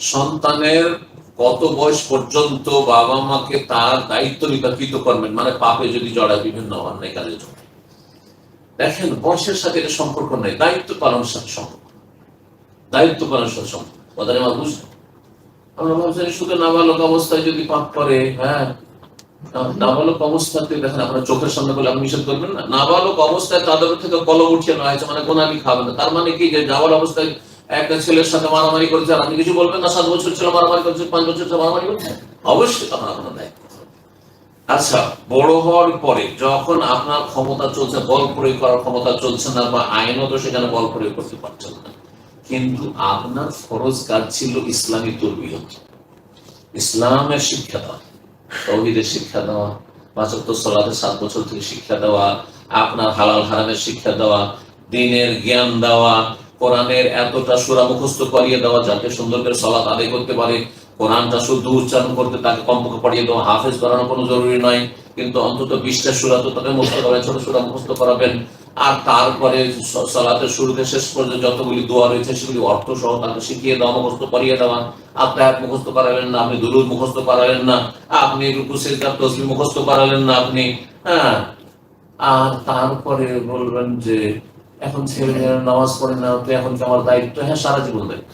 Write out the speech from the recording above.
সন্তানের কত বয়স পর্যন্ত বাবা মাকে তার দায়িত্ব নির্বাচিত করবেন? মানে পাপে যদি জড়ায় বিভিন্ন অন্যায় কাজের জন্য দেখেন বয়সের সাথে এটা সম্পর্ক নেই। দায়িত্ব পালনের সাথে সম্পর্ক। দায়িত্ব পালনের সাথে সম্পর্ক। কথাটা আমার বুঝলেন? আমরা ভাবছেন শুধু নাবালক অবস্থায় যদি পাপ করে হ্যাঁ? নাবালক অবস্থাতে দেখেন, আপনার চোখের সামনে বলে আপনি নিষেধ করবেন না? নাবালক অবস্থায় তাদের থেকে কলম উঠিয়ে নেওয়া হয়েছে মানে গোনামি খাবেন না। তার মানে কি? যে নাবালক অবস্থায় একটা ছেলের সাথে মারামারি করেছে আপনি কিছু বলবেন না? সাত বছর ছেলে মারামারি করছে, পাঁচ বছর ছেলে মারামারি করছে? অবশ্যই তখন আপনার দায়িত্ব আচ্ছা বড় হওয়ার পরে যখন আপনার ক্ষমতা চলছে, বল প্রয়োগ করার ক্ষমতা চলছে না, বা আইনত সেখানে বল প্রয়োগ করতে পারছেন না। কিন্তু আপনার ফরজ কাজ ছিল ইসলামী তরবিয়ত। ইসলামের শিক্ষা দেওয়া, তৌহিদের শিক্ষা দেওয়া পাঁচাত্তর সালাতে সাত বছর থেকে শিক্ষা দেওয়া, আপনার হালাল হারামের শিক্ষা দেওয়া, দিনের জ্ঞান দেওয়া কোরআনের এতটা সুরা মুখস্থ করিয়ে দেওয়া যাতে সুন্দর করে সলাৎ আদায় করতে পারে, কোরআনটা শুদ্ধ উচ্চারণ করতে তাকে কমপক্ষে পড়িয়ে দেওয়া হাফেজ করানো কোনো জরুরি নয়, কিন্তু অন্তত বিশটা সুরা তো তাকে মুখস্থ করাবেন ছোট সুরা মুখস্থ করাবেন। আর তারপরে সালাতের শুরুতে শেষ পর্যন্ত যতগুলি দোয়া রয়েছে, সেগুলি অর্থ সহ তাকে শিখিয়ে দেওয়া, মুখস্থ করিয়ে দেওয়া। আপনি এক মুখস্থ করালেন না, আপনি দুরুদ মুখস্থ করালেন না, আপনি রুকু, সেজদা তসবি মুখস্থ করালেন না আপনি হ্যাঁ। আর তারপরে বলবেন যে এখন ছেলে মেয়েরা নামাজ পড়ে না তো এখন আমার দায়িত্ব হ্যাঁ সারা জীবন দায়িত্ব।